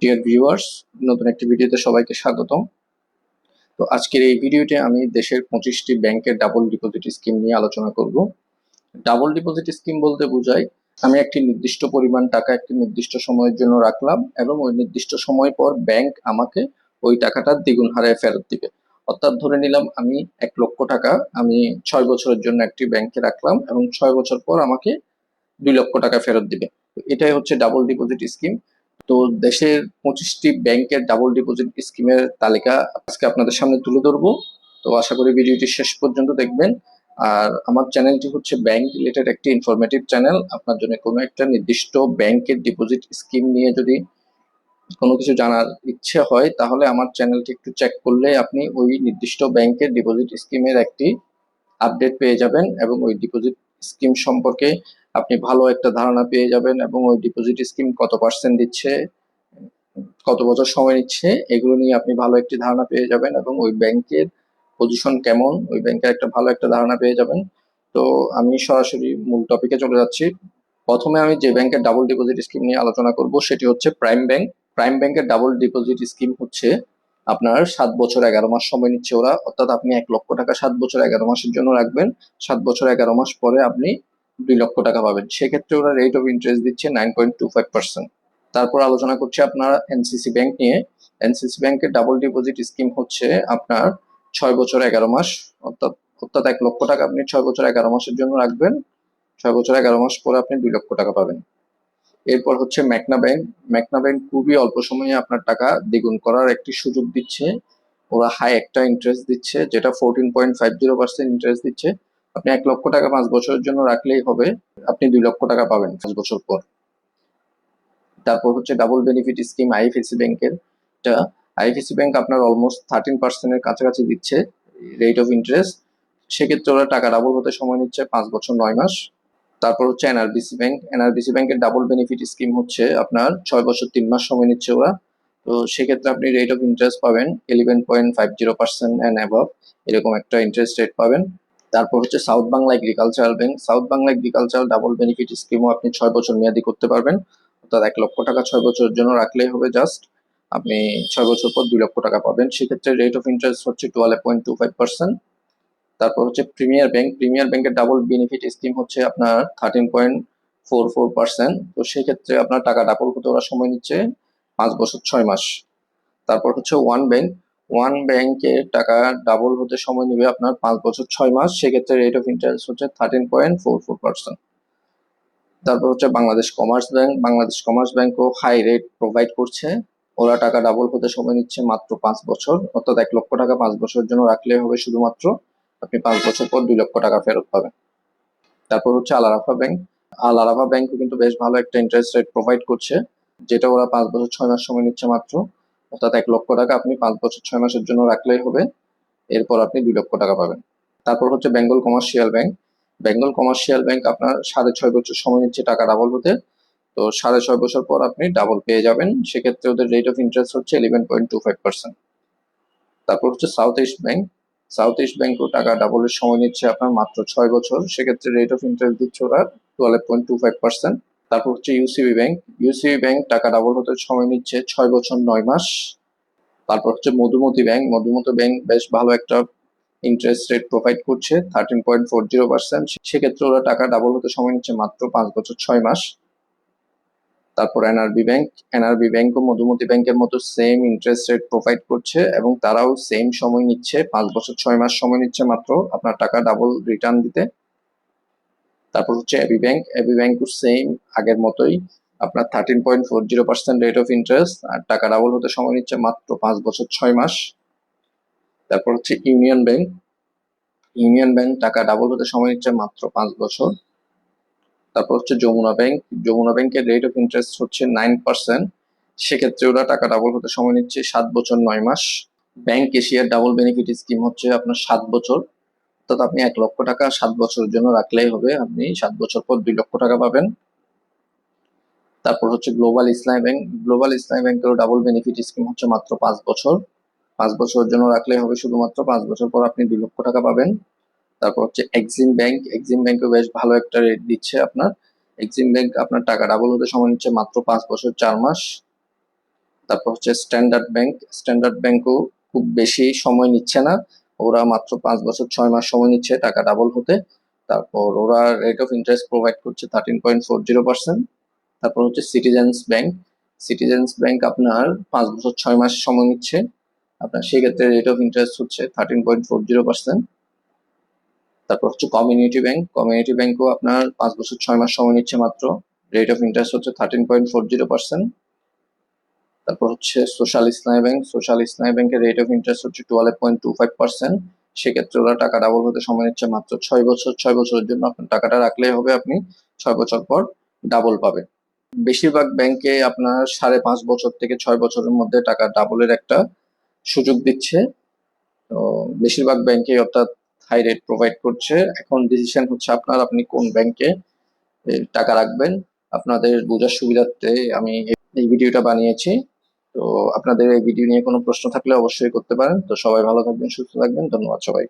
Dear viewers নতুন একটি ভিডিওতে সবাইকে স্বাগতম। তো আজকের এই ভিডিওতে আমি দেশের পঁচিশটি ব্যাংকের ডাবল ডিপোজিট স্কিম নিয়ে আলোচনা করব। ডাবল ডিপোজিট স্কিম বলতে বোঝায়, আমি একটি নির্দিষ্ট পরিমাণ টাকা একটি নির্দিষ্ট সময়ের জন্য রাখলাম এবং ওই নির্দিষ্ট সময় পর ব্যাংক আমাকে ওই টাকাটা দ্বিগুণ হারে ফেরত দিবে। অর্থাৎ ধরে নিলাম আমি এক লক্ষ টাকা আমি ছয় বছরের জন্য একটি ব্যাংকে রাখলাম এবং ছয় বছর পর আমাকে দুই লক্ষ টাকা ফেরত দিবে। এটাই হচ্ছে ডাবল ডিপোজিট স্কিম। তো দেশের পঁচিশটি ব্যাংকের ডাবল ডিপোজিট স্কিমের তালিকা আজকে আপনাদের সামনে তুলে ধরবো। তো আশা করি ভিডিওটি শেষ পর্যন্ত দেখবেন। আর আমার চ্যানেলটি হচ্ছে ব্যাংক রিলেটেড একটি ইনফরমেটিভ চ্যানেল। আপনার জন্য কোনো একটা নির্দিষ্ট ব্যাংকের ডিপোজিট স্কিম নিয়ে যদি কোনো কিছু জানার ইচ্ছে হয়, তাহলে আমার চ্যানেলটি একটু চেক করলে আপনি ওই নির্দিষ্ট ব্যাংকের ডিপোজিট স্কিমের একটি আপডেট পেয়ে যাবেন এবং ওই ডিপোজিট স্কিম সম্পর্কে আপনি ভালো একটা ধারণা পেয়ে যাবেন এবং ওই ডিপোজিট স্কিম কত পার্সেন্ট দিচ্ছে, কত বছর সময় নিচ্ছে, এগুলো নিয়ে আপনি ভালো একটি ধারণা পেয়ে যাবেন এবং ওই ব্যাংকের পজিশন কেমন, ওই ব্যাংকের একটা ভালো একটা ধারণা পেয়ে যাবেন। তো আমি সরাসরি মূল টপিকে চলে যাচ্ছি। প্রথমে আমি যে ব্যাংকের ডাবল ডিপোজিট স্কিম নিয়ে আলোচনা করব, সেটি হচ্ছে প্রাইম ব্যাংক প্রাইম ব্যাংকের ডাবল ডিপোজিট স্কিম হচ্ছে আপনার সাত বছর এগারো মাস সময় নিচ্ছে ওরা। অর্থাৎ আপনি এক লক্ষ টাকা সাত বছর এগারো মাসের জন্য রাখবেন। সাত বছর এগারো মাস পরে আপনি দুই লক্ষ টাকা পাবেন। সেক্ষেত্রে ওরা রেট অফ ইন্টারেস্ট দিচ্ছে nine point two five percent তারপর আলোচনা করছি আপনার এনসিসি ব্যাংক নিয়ে। এনসিসি ব্যাংকের ডাবল ডিপোজিট স্কিম হচ্ছে আপনার ছয় বছর এগারো মাস। অর্থাৎ অর্থাৎ এক লক্ষ টাকা আপনি ছয় বছর এগারো মাসের জন্য রাখবেন। ছয় বছর এগারো মাস পরে আপনি দুই লক্ষ টাকা পাবেন। এরপর হচ্ছে ম্যাকনা ব্যাংক। ম্যাকনা ব্যাংক খুবই অল্প সময়ে আপনার টাকা দ্বিগুণ করার একটি সুযোগ দিচ্ছে। ওরা হাই একটা ইন্টারেস্ট দিচ্ছে, যেটা fourteen point five zero percent interest দিচ্ছে। আপনি এক লক্ষ টাকা পাঁচ বছরের জন্য রাখলেই হবে। আপনি দুই লক্ষ টাকা পাবেন পাঁচ বছর পর। তারপর হচ্ছে ডাবল বেনিফিট স্কিম আইএফএসি ব্যাংকের এটা আইএফএসি ব্যাংক আপনার অলমোস্ট থার্টিন পার্সেন্টের কাছাকাছি দিচ্ছে রেট অফ ইন্টারেস্ট সেক্ষেত্রে ওরা টাকা ডাবল হতে সময় নিচ্ছে পাঁচ বছর নয় মাস। তারপর হচ্ছে এনআরবিসি ব্যাংক এনআরবিসি ব্যাংকের ডাবল বেনিফিট স্কিম হচ্ছে আপনার ছয় বছর তিন মাস সময় নিচ্ছে ওরা। তো সেক্ষেত্রে আপনি রেট অফ ইন্টারেস্ট পাবেন eleven point five zero percent and above এরকম একটা ইন্টারেস্ট রেট পাবেন। তারপর হচ্ছে south Bangla agricultural bank south Bangla agricultural double benefit স্কিমও আপনি ছয় বছর মেয়াদি করতে পারবেন। অর্থাৎ এক লক্ষ টাকা ছয় বছরের জন্য রাখলেই হবে জাস্ট। আপনি ছয় বছর পর দুই লক্ষ টাকা পাবেন। সেক্ষেত্রে রেট অফ ইন্টারেস্ট হচ্ছে twelve point two five percent তারপর হচ্ছে প্রিমিয়ার ব্যাংক প্রিমিয়ার ব্যাংকের ডাবল বেনিফিট স্কিম হচ্ছে আপনার thirteen point four four percent তো সেক্ষেত্রে আপনার টাকা ডাবল হতে ওরা সময় নিচ্ছে পাঁচ বছর ছয় মাস। তারপর হচ্ছে ওয়ান ব্যাংক ওয়ান ব্যাংকে টাকা ডাবল হতে সময় নেবে আপনার পাঁচ বছর, ছয় মাস। সেক্ষেত্রে রেট অফ ইন্টারেস্ট হচ্ছে thirteen point four four percent তারপর হচ্ছে Bangladesh commerce bank Bangladesh commerce ব্যাংকও high rate provide করছে। ওরা টাকা ডাবল হতে সময় নিচ্ছে মাত্র পাঁচ বছর। অর্থাৎ এক লক্ষ টাকা পাঁচ বছরের জন্য রাখলে হবে শুধুমাত্র আপনি পাঁচ বছর পর দুই লক্ষ টাকা ফেরত পাবেন। তারপর হচ্ছে আলারাফা ব্যাংক আল আরাফা ব্যাংকও কিন্তু বেশ ভালো একটা ইন্টারেস্ট রেট প্রোভাইড করছে। যেটা ওরা পাঁচ বছর, ছয় মাস সময় নিচ্ছে মাত্র। অর্থাৎ এক লক্ষ টাকা আপনি পাঁচ বছর, ছয় মাসের জন্য রাখলেই হবে। এরপর আপনি দুই লক্ষ টাকা পাবেন। তারপর হচ্ছে Bengal commercial bank Bengal commercial bank আপনার সাড়ে ছয় বছর সময় নিচ্ছে টাকা ডাবল হতে। তো সাড়ে ছয় বছর পর আপনি ডাবল পেয়ে যাবেন। সেক্ষেত্রে ওদের রেট অফ ইন্টারেস্ট হচ্ছে eleven point two five percent তারপর হচ্ছে south east bank south east ব্যাংকও টাকা ডাবলের সময় নিচ্ছে আপনার মাত্র ছয় বছর। সেক্ষেত্রে রেট অফ ইন্টারেস্ট দিচ্ছে ওরা twelve point two five percent তারপর হচ্ছে ইউসিবি ব্যাংক ইউসিবি ব্যাংক টাকা ডাবল হতে সময় নিচ্ছে ছয় বছর নয় মাস। তারপর হচ্ছে মধুমতি ব্যাংক মধুমতি ব্যাংক বেশ ভালো একটা ইন্টারেস্ট রেট প্রোভাইড করছে thirteen point four zero percent সেক্ষেত্রে ওরা টাকা ডাবল হতে সময় নিচ্ছে মাত্র পাঁচ বছর ছয় মাস। তারপর এনআরবি ব্যাংক এনআরবি ব্যাংক ও মধুমতি ব্যাংকের মতো সেম ইন্টারেস্ট রেট প্রোভাইড করছে এবং তারাও সেম সময় নিচ্ছে, পাঁচ বছর ছয় মাস সময় নিচ্ছে মাত্র আপনার টাকা ডাবল রিটার্ন দিতে। তারপর হচ্ছে এবি ব্যাংক এবি ব্যাংকও সেম আগের মতোই। আপনার thirteen point four zero percent rate of interest আর টাকা ডাবল হতে সময় নিচ্ছে মাত্র পাঁচ বছর ছয় মাস। তারপর হচ্ছে ইউনিয়ন ব্যাংক ইউনিয়ন ব্যাংক টাকা ডাবল হতে সময় নিচ্ছে মাত্র পাঁচ বছর। তারপর হচ্ছে যমুনা ব্যাংক যমুনা ব্যাংকের রেট অফ ইন্টারেস্ট হচ্ছে নাইন পার্সেন্ট সেক্ষেত্রে ওরা টাকা ডাবল হতে সময় নিচ্ছে সাত বছর নয় মাস। ব্যাংক এশিয়ার ডাবল বেনিফিট স্কিম হচ্ছে আপনার সাত বছর। অর্থাৎ আপনি এক লক্ষ টাকা সাত বছরের জন্য রাখলেই হবে। আপনি সাত বছর পর দুই লক্ষ টাকা পাবেন। তারপর হচ্ছে global Islam bank global Islam ব্যাংকেরও double benefit scheme হচ্ছে মাত্র পাঁচ বছর। পাঁচ বছরের জন্য রাখলেই হবে শুধুমাত্র পাঁচ বছর পর আপনি দুই লক্ষ টাকা পাবেন। তারপর হচ্ছে এক্সিম ব্যাংক এক্সিম ব্যাংকও বেশ ভালো একটা রেট দিচ্ছে আপনার। এক্সিম ব্যাংক আপনার টাকা ডাবল হতে সময় নিচ্ছে মাত্র পাঁচ বছর, চার মাস। তারপর হচ্ছে স্ট্যান্ডার্ড ব্যাংক স্ট্যান্ডার্ড ব্যাংকও খুব বেশি সময় নিচ্ছে না। ওরা মাত্র পাঁচ বছর, ছয় মাস সময় নিচ্ছে টাকা ডাবল হতে। তারপর ওরা রেট অফ ইন্টারেস্ট প্রোভাইড করছে thirteen point four zero percent তারপর হচ্ছে সিটিজেন্স ব্যাংক সিটিজেন্স ব্যাংক আপনার পাঁচ বছর, ছয় মাস সময় নিচ্ছে। আপনার সেক্ষেত্রে রেট অফ ইন্টারেস্ট হচ্ছে thirteen point four zero percent তারপর হচ্ছে কমিউনিটি ব্যাংক কমিউনিটি ব্যাংকও আপনার পাঁচ বছর, ছয় মাস সময় নিচ্ছে মাত্র। রেট অফ ইন্টারেস্ট হচ্ছে thirteen point four zero percent তারপর হচ্ছে social Islami bank social Islami ব্যাংকের রেট অফ ইন্টারেস্ট হচ্ছে twelve point two five percent সেক্ষেত্রে ওরা টাকা ডাবল হতে সময় নিচ্ছে মাত্র ছয় বছর। ছয় বছরের জন্য আপনার টাকাটা রাখলেই হবে, আপনি ছয় বছর পর ডাবল পাবে বেশিরভাগ ব্যাংকে আপনার সাড়ে পাঁচ বছর থেকে ছয় বছরের মধ্যে টাকা ডাবলের একটা সুযোগ দিচ্ছে। তো বেশিরভাগ ব্যাংকে অর্থাৎ হাই রেট প্রোভাইড করছে। এখন ডিসিশন হচ্ছে আপনার, আপনি কোন ব্যাংকে টাকা রাখবেন। আপনাদের বোঝার সুবিধার্থে আমি এই ভিডিওটা বানিয়েছি। তো আপনাদের এই ভিডিও নিয়ে কোনো প্রশ্ন থাকলে অবশ্যই করতে পারেন। তো সবাই ভালো থাকবেন, সুস্থ থাকবেন। ধন্যবাদ সবাই